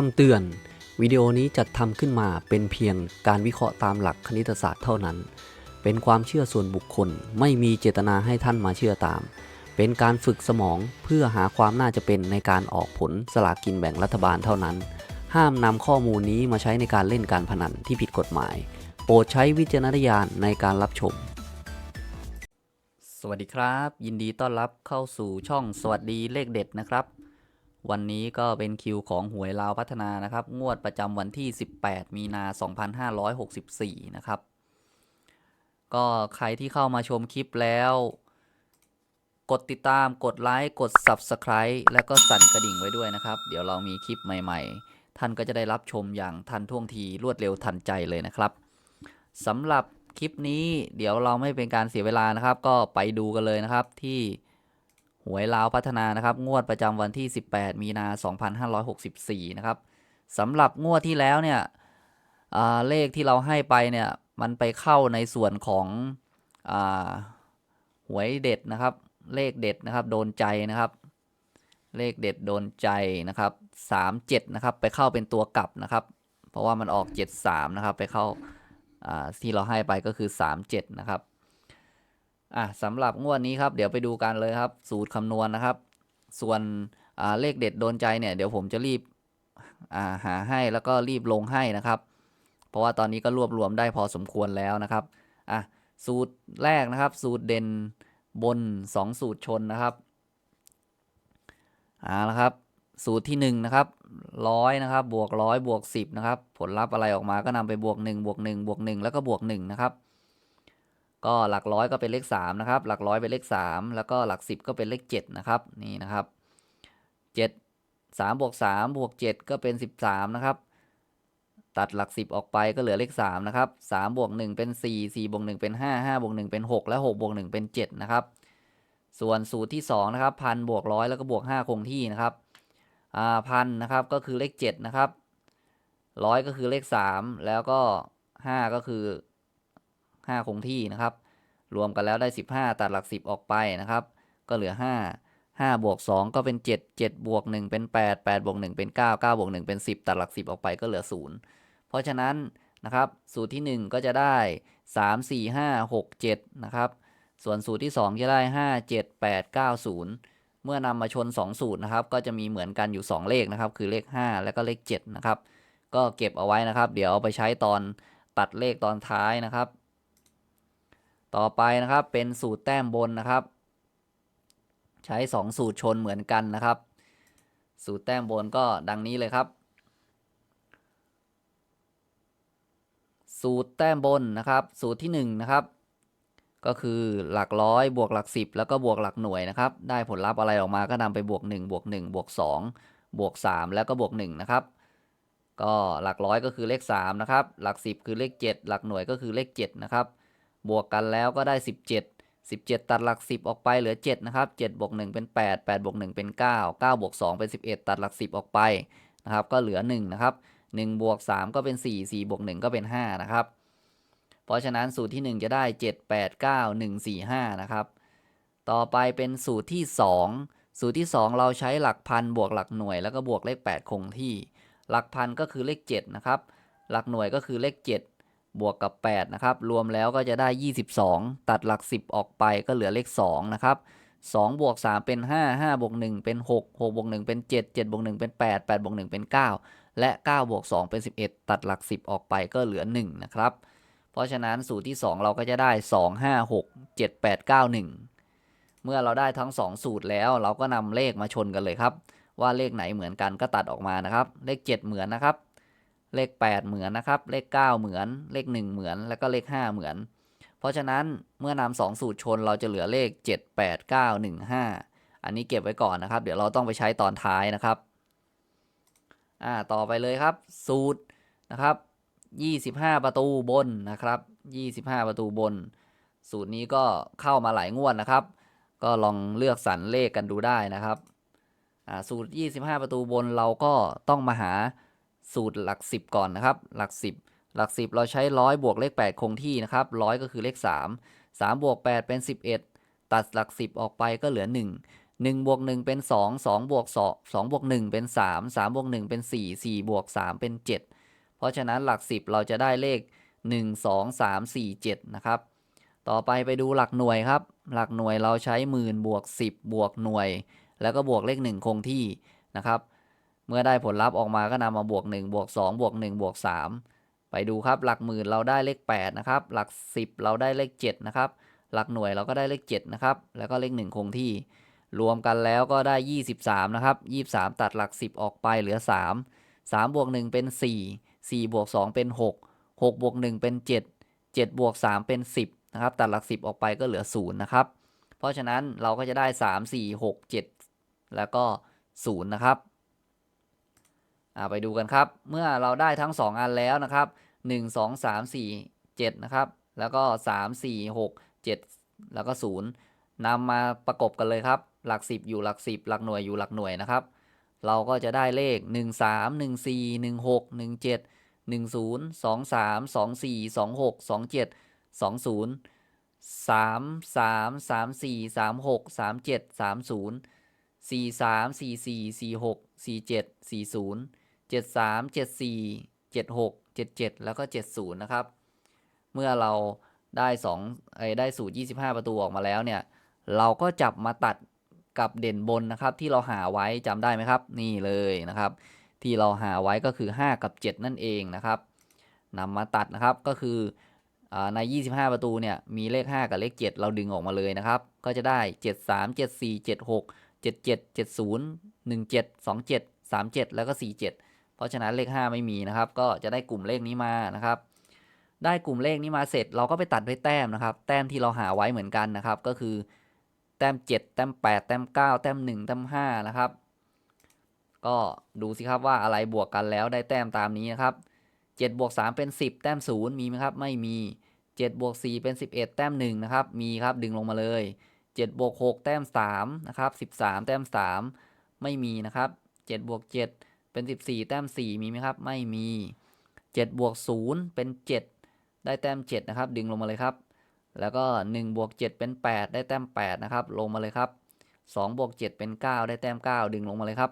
คำเตือน วิดีโอนี้จัดทำขึ้นมาเป็นเพียงการวิเคราะห์ตามหลักคณิตศาสตร์เท่านั้น เป็นความเชื่อส่วนบุคคล ไม่มีเจตนาให้ท่านมาเชื่อตาม เป็นการฝึกสมองเพื่อหาความน่าจะเป็นในการออกผลสลากกินแบ่งรัฐบาลเท่านั้น ห้ามนำข้อมูลนี้มาใช้ในการเล่นการพนันที่ผิดกฎหมาย โปรดใช้วิจารณญาณในการรับชม สวัสดีครับ ยินดีต้อนรับเข้าสู่ช่องสวัสดีเลขเด็ดนะครับ วันนี้ก็เป็นคิวของหวยลาวพัฒนานะครับ งวดประจำวันที่ 18 มีนา 2564 นะครับ ก็ใครที่เข้ามาชมคลิปแล้ว กดติดตามกดไลค์กด Subscribe แล้วก็สั่นกระดิ่งไว้ด้วยนะครับ เดี๋ยวเรามีคลิปใหม่ ๆ ท่านก็จะได้รับชมอย่างทันท่วงทีรวดเร็วทันใจเลยนะครับสำหรับคลิปนี้เดี๋ยวเราไม่เป็นการเสียเวลานะครับ ก็ไปดูกันเลยนะครับที่ หวยลาวพัฒนานะครับ งวดประจำวันที่ 18 มีนา 2564 นะครับสำหรับงวดที่แล้วเนี่ยเลขที่เราให้ไปเนี่ยมันไปเข้าในส่วนของอหวยเด็ดนะครับ เลขเด็ดนะครับ โดนใจนะครับ เลขเด็ดโดนใจนะครับสามเจ็ดนะครับ ไปเข้าเป็นตัวกลับนะครับ เพราะว่ามันออกเจ็ดสามนะครับ ไปเข้าอ่าที่เราให้ไปก็คือสามเจ็ดนะครับ อะสำหรับงวดนี้ครับ เดี๋ยวไปดูกันเลยครับ สูตรคำนวณนะครับ ส่วนเลขเด็ดโดนใจเนี่ยเดี๋ยวผมจะรีบาหาให้แล้วก็รีบลงให้นะครับ เพราะว่าตอนนี้ก็รวบรวมได้พอสมควรแล้วนะครับอะสูตรแรกนะครับ สูตรเด่นบน 2 สูตรชนนะครับเอาละครับ สูตรที่1นะครับร้อยนะครับ บวกร้อยบวก10นะครับ ผลลัพธ์อะไรออกมาก็นำไปบวก 1 บวก 1 บวก 1 แล้วก็บวก1นะครับ ก็หลักร้อยก็เป็นเลข3นะครับ หลักร้อยเป็นเลข 3 แล้วก็หลัก 10 ก็เป็นเลข 7 นะครับ นี่นะครับ 7 3บวก3บวก7 ก็เป็น 13 นะครับ ตัดหลัก 10 ออกไปก็เหลือเลข 3 นะครับ3บวก1เป็น 4 4บวก1เป็น 5 5บวก1เป็น 6 และ6บวก1เป็น 7 นะครับ ส่วนสูตรที่ 2 นะครับพันบวกร้อยแล้วก็บวก 5 คงที่นะครับอ่าพันนะครับก็คือเลข 7 นะครับร้อยก็คือเลข 3 แล้วก็ 5 ก็คือ 5 คงที่นะครับ รวมกันแล้วได้ 15 ตัดหลัก 10 ออกไปนะครับ ก็เหลือ 5 5บวก2ก็เป็น 7 7บวก1เป็น 8 8บวก1เป็น 9 9บวก1เป็น 10 ตัดหลัก 10 ออกไปก็เหลือ 0 เพราะฉะนั้นนะครับ สูตรที่ 1 ก็จะได้ 3 4 5 6 7 นะครับ ส่วนสูตรที่ 2 จะได้ 5 7 8 9 0 เมื่อนำมาชน 2 สูตรนะครับ ก็จะมีเหมือนกันอยู่ 2 เลขนะครับ คือเลข 5 แล้วก็เลข 7 นะครับ ก็เก็บเอาไว้นะครับ เดี๋ยวเอาไปใช้ตอนตัดเลขตอนท้ายนะครับ ต่อไปนะครับเป็นสูตรแต้มบนนะครับ ใช้ 2 สูตรชนเหมือนกันนะครับ สูตรแต้มบนก็ดังนี้เลยครับ สูตรแต้มบนนะครับ สูตรที่1นะครับก็คือหลักร้อยบวกหลัก 10 แล้วก็บวกหลักหน่วยนะครับ ได้ผลลัพธ์อะไรออกมาก็นำไปบวก1บวก1บวก2บวก3 แล้วก็บวก1นะครับ ก็หลักร้อยก็คือเลข3นะครับ หลัก 10 คือเลข 7 หลักหน่วยก็คือเลข7นะครับ บวกกันแล้วก็ได้ 17 17 ตัดหลัก 10 ออกไปเหลือ 7 นะครับ7บวก1เป็น 8 8บวก1เป็น 9 9บวก2เป็น 11 ตัดหลัก 10 ออกไปนะครับ ก็เหลือ 1 นะครับ1บวก3ก็เป็น 4 4บวก1ก็เป็น 5 นะครับ เพราะฉะนั้นสูตรที่ 1 จะได้ 7 8 9 1 4 5 นะครับ ต่อไปเป็นสูตรที่ 2 สูตรที่ 2 เราใช้หลักพันบวกหลักหน่วยแล้วก็บวกเลข 8 คงที่ หลักพันก็คือเลข 7 นะครับ หลักหน่วยก็คือเลข 7 บวกกับ 8 นะครับ รวมแล้วก็จะได้ 22 ตัดหลัก 10 ออกไปก็เหลือเลข 2 นะครับ2บวก3เป็น 5 5บวก1เป็น 6 6บวก1เป็น 7 7บวก1เป็น 8 8บวก1เป็น 9 และ9บวก2เป็น 11 ตัดหลัก 10 ออกไปก็เหลือ 1 นะครับ เพราะฉะนั้นสูตรที่ 2 เราก็จะได้ 2 5 6 7 8 9 1 เมื่อเราได้ทั้ง 2 สูตรแล้วเราก็นำเลขมาชนกันเลยครับ ว่าเลขไหนเหมือนกันก็ตัดออกมานะครับ เลข 7 เหมือนนะครับ เลข 8 เหมือนนะครับ เลข 9 เหมือน เลข 1 เหมือน แล้วก็เลข 5 เหมือน เพราะฉะนั้นเมื่อนำสองสูตรชนเราจะเหลือเลข 7 8 9 1 5 อันนี้เก็บไว้ก่อนนะครับ เดี๋ยวเราต้องไปใช้ตอนท้ายนะครับ อ่า ต่อไปเลยครับ สูตรนะครับ 25 ประตูบนนะครับ 25 ประตูบน สูตรนี้ก็เข้ามาหลายงวดนะครับ ก็ลองเลือกสรรเลขกันดูได้นะครับ อ่า สูตร 25 ประตูบนเราก็ต้องมาหา สูตรหลัก 10 ก่อนนะครับ หลัก 10 หลัก 10 เราใช้ร้อยบวกเลข 8 คงที่นะครับร้อยก็คือเลข 3 3 บวก 8 เป็น 11 ตัดหลัก 10 ออกไปก็เหลือ 1 1บวก1เป็น 2 2บวก2 2บวก1เป็น 3 3บวก1เป็น 4 4บวก3เป็น 7 เพราะฉะนั้นหลัก 10 เราจะได้เลข 1 2 3 4 7 นะครับ ต่อไปไปดูหลักหน่วยครับ หลักหน่วยเราใช้หมื่นบวก 10 บวกหน่วย แล้วก็บวกเลข 1 คงที่นะครับ เมื่อได้ผลลัพธ์ออกมาก็นำมาบวก1บวก2บวก1บวก3ไปดูครับหลักหมื่นเราได้เลข8นะครับหลัก 10 เราได้เลข7นะครับหลักหน่วยเราก็ได้เลข7นะครับแล้วก็เลข1คงที่ รวมกันแล้วก็ได้ 23นะครับ23 ตัดหลัก 10 ออกไปเหลือ 3 3บวก1เป็น 4 4บวก2เป็น 6 6บวก1เป็น 7 7บวก3เป็น 10นะครับตัดหลัก 10 ออกไปก็เหลือ0นะครับเพราะฉะนั้นเราก็จะได้ 3 4 6 7 แล้วก็0นะครับ ไปดูกันครับ เมื่อเราได้ทั้ง 2 อันแล้วนะครับ 1 2 3 4 7 นะครับ แล้วก็ 3 4 6 7 แล้วก็ 0นำมาประกบกันเลยครับ หลัก 10 อยู่หลัก 10 หลักหน่วยอยู่หลักหน่วยนะครับ เราก็จะได้เลข 1 3 1 4 1 6 1 7 1 0 2 3 2 4 2 6 2 7 2 0 3 3 3 4 3 6 3 7 3 0 4 3 4 4 4 6 4 7 4 0 7 3 7 4 7 6 7 7 แล้วก็ 70 นะครับ เมื่อเราได้2ไอ้ได้สูตร 25 ประตูออกมาแล้วเนี่ย เราก็จับมาตัดกับเด่นบนนะครับ ที่เราหาไว้จำได้ไหมครับ นี่เลยนะครับ ที่เราหาไว้ก็คือ 5 กับ 7 นั่นเองนะครับนำมาตัดนะครับก็คืออใน 25 ประตูเนี่ยมีเลข 5 กับเลข 7 เราดึงออกมาเลยนะครับ ก็จะได้ 7 3 7 4 7 6 7 7 7 0 1 7 2 7 3 7 แล้วก็ 4 7 เพราะฉะนั้นเลข 5 ไม่มีนะครับ ก็จะได้กลุ่มเลขนี้มานะครับ ได้กลุ่มเลขนี้มาเสร็จ เราก็ไปตัดด้วยแต้มนะครับ แต้มที่เราหาไว้เหมือนกันนะครับ ก็คือแต้ม 7 แต้ม 8 แต้ม 9 แต้ม 1 แต้ม 5 นะครับ ก็ดูสิครับว่าอะไรบวกกันแล้วได้แต้มตามนี้นะครับ7บวก3เป็น 10 แต้ม 0 มีไหมครับ ไม่มี7บวก4เป็น 11 แต้ม1นะครับ มีครับ ดึงลงมาเลย7บวก6แต้ม3นะครับ13 แต้ม 3 ไม่มีนะครับ7บวก7 เป็น 14 แต้ม 4 มีไหมครับ ไม่มี 7 บวก 0 เป็น 7 ได้แต้ม 7 นะครับ ดึงลงมาเลยครับ แล้วก็ 1 บวก 7 เป็น 8 ได้แต้ม 8 นะครับ ลงมาเลยครับ 2 บวก 7 เป็น 9 ได้แต้ม 9 ดึงลงมาเลยครับ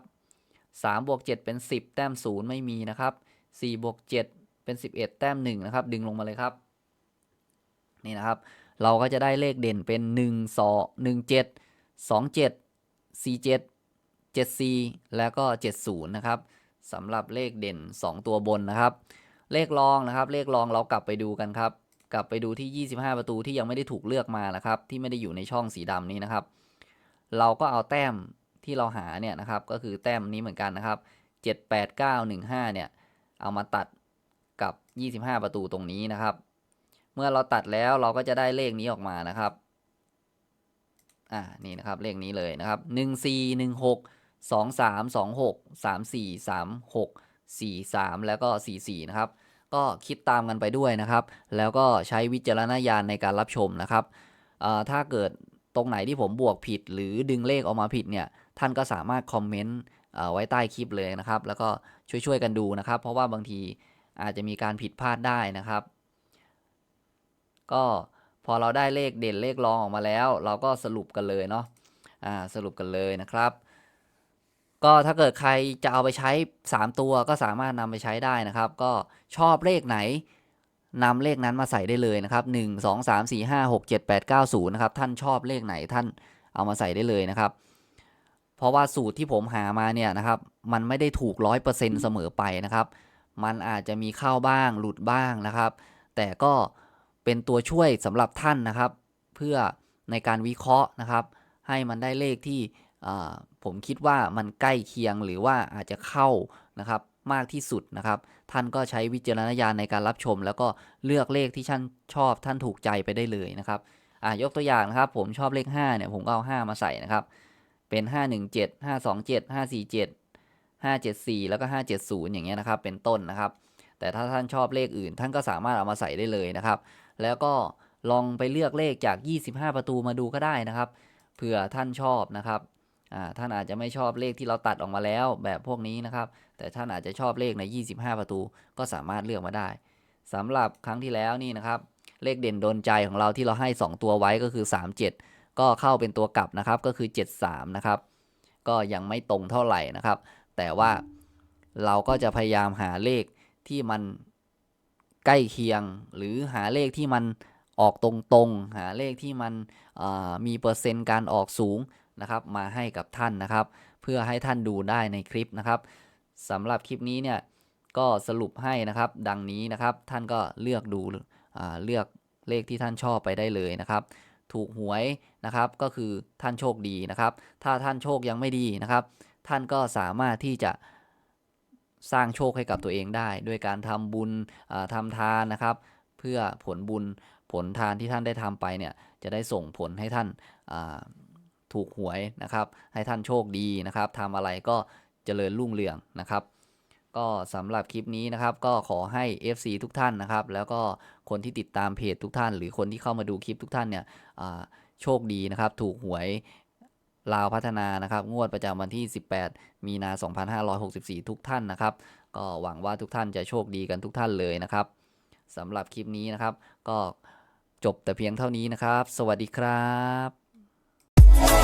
3 บวก 7 เป็น 10 แต้ม 0 ไม่มีนะครับ 4 บวก 7 เป็น 11 แต้ม 1 นะครับ ดึงลงมาเลยครับ นี่นะครับ เราก็จะได้เลขเด่นเป็น 1 2 1 7 2 7 4 7 7 4แล้วก็ 70 นะครับสำหรับเลขเด่น 2 ตัวบนนะครับ เลขรองนะครับ เลขรองเรากลับไปดูกันครับ กลับไปดูที่ 25 ประตูที่ยังไม่ได้ถูกเลือกมานะครับ ที่ไม่ได้อยู่ในช่องสีดำนี้นะครับ เราก็เอาแต้มที่เราหาเนี่ยนะครับ ก็คือแต้มนี้เหมือนกันนะครับ 7 8 9 1 5 เนี่ย เอามาตัดกับ 25 ประตูตรงนี้นะครับ เมื่อเราตัดแล้วเราก็จะได้เลขนี้ออกมานะครับ อ่า นี่นะครับ เลขนี้เลยนะครับ 1 4 1 6 2 3 2 6 3 4 3 6 4 3แล้วก็4 4นะครับ ก็คิดตามกันไปด้วยนะครับ แล้วก็ใช้วิจารณญาณในการรับชมนะครับถ้าเกิดตรงไหนที่ผมบวกผิด หรือดึงเลขออกมาผิดเนี่ยท่านก็สามารถคอมเมนต์ไว้ใต้คลิปเลยนะครับ แล้วก็ช่วยๆกันดูนะครับ เพราะว่าบางทีอาจจะมีการผิดพลาดได้นะครับ ก็พอเราได้เลขเด่นเลขรองออกมาแล้ว เราก็สรุปกันเลยเนาะอ่าสรุปกันเลยนะครับ ก็ถ้าเกิดใครจะเอาไปใช้ 3 ตัวก็สามารถนำไปใช้ได้นะครับ ก็ชอบเลขไหนนำเลขนั้นมาใส่ได้เลยนะครับ 1 2 3 4 5 6 7 8 9 0 นะครับ ท่านชอบเลขไหนท่านเอามาใส่ได้เลยนะครับ เพราะว่าสูตรที่ผมหามาเนี่ยนะครับ มันไม่ได้ถูกร้อยเปอร์เซ็นต์เสมอไปนะครับ มันอาจจะมีเข้าบ้างหลุดบ้างนะครับ แต่ก็เป็นตัวช่วยสำหรับท่านนะครับ เพื่อในการวิเคราะห์นะครับ ให้มันได้เลขที่ ผมคิดว่ามันใกล้เคียงหรือว่าอาจจะเข้านะครับมากที่สุดนะครับ ท่านก็ใช้วิจารณญาณในการรับชม แล้วก็เลือกเลขที่ท่านชอบท่านถูกใจไปได้เลยนะครับอ่ายกตัวอย่างนะครับ ผมชอบเลข5เนี่ยผมก็เอา5มาใส่นะครับ เป็น 517 527 547 574 แล้วก็ 570 อย่างเงี้ยนะครับ เป็นต้นนะครับ แต่ถ้าท่านชอบเลขอื่น ท่านก็สามารถเอามาใส่ได้เลยนะครับ แล้วก็ลองไปเลือกเลขจาก 25 ประตูมาดูก็ได้นะครับ เผื่อท่านชอบนะครับ ท่านอาจจะไม่ชอบเลขที่เราตัดออกมาแล้วแบบพวกนี้นะครับ แต่ท่านอาจจะชอบเลขใน 25 ประตู ก็สามารถเลือกมาได้สำหรับครั้งที่แล้วนี่นะครับ เลขเด่นโดนใจของเราที่เราให้ 2 ตัวไว้ก็คือ 37 ก็เข้าเป็นตัวกลับนะครับ ก็คือ 73 นะครับ ก็ยังไม่ตรงเท่าไหร่นะครับ แต่ว่าเราก็จะพยายามหาเลขที่มันใกล้เคียง หรือหาเลขที่มันออกตรงๆ หาเลขที่มันมีเปอร์เซ็นต์การออกสูง นะครับมาให้กับท่านนะครับ เพื่อให้ท่านดูได้ในคลิปนะครับสำหรับคลิปนี้เนี่ยก็สรุปให้นะครับดังนี้นะครับท่านก็เลือกดูเลือกเลขที่ท่านชอบไปได้เลยนะครับ ถูกหวยนะครับก็คือท่านโชคดีนะครับ ถ้าท่านโชคยังไม่ดีนะครับ ท่านก็สามารถที่จะสร้างโชคให้กับตัวเองได้ ด้วยการทำบุญอ่าทำทานนะครับ เพื่อผลบุญผลทานที่ท่านได้ทำไปเนี่ยจะได้ส่งผลให้ท่านา ถูกหวยนะครับ ให้ท่านโชคดีนะครับทำอะไรก็เจริญรุ่งเรืองนะครับ ก็สำหรับคลิปนี้นะครับ ก็ขอให้ FC ทุกท่านนะครับ แล้วก็คนที่ติดตามเพจทุกท่าน หรือคนที่เข้ามาดูคลิปทุกท่านเนี่ยโชคดีนะครับ ถูกหวยลาวพัฒนานะครับ งวดประจำวันที่ 18 มีนา 2564 ทุกท่านนะครับ ก็หวังว่าทุกท่านจะโชคดีกันทุกท่านเลยนะครับสำหรับคลิปนี้นะครับ ก็จบแต่เพียงเท่านี้นะครับ สวัสดีครับ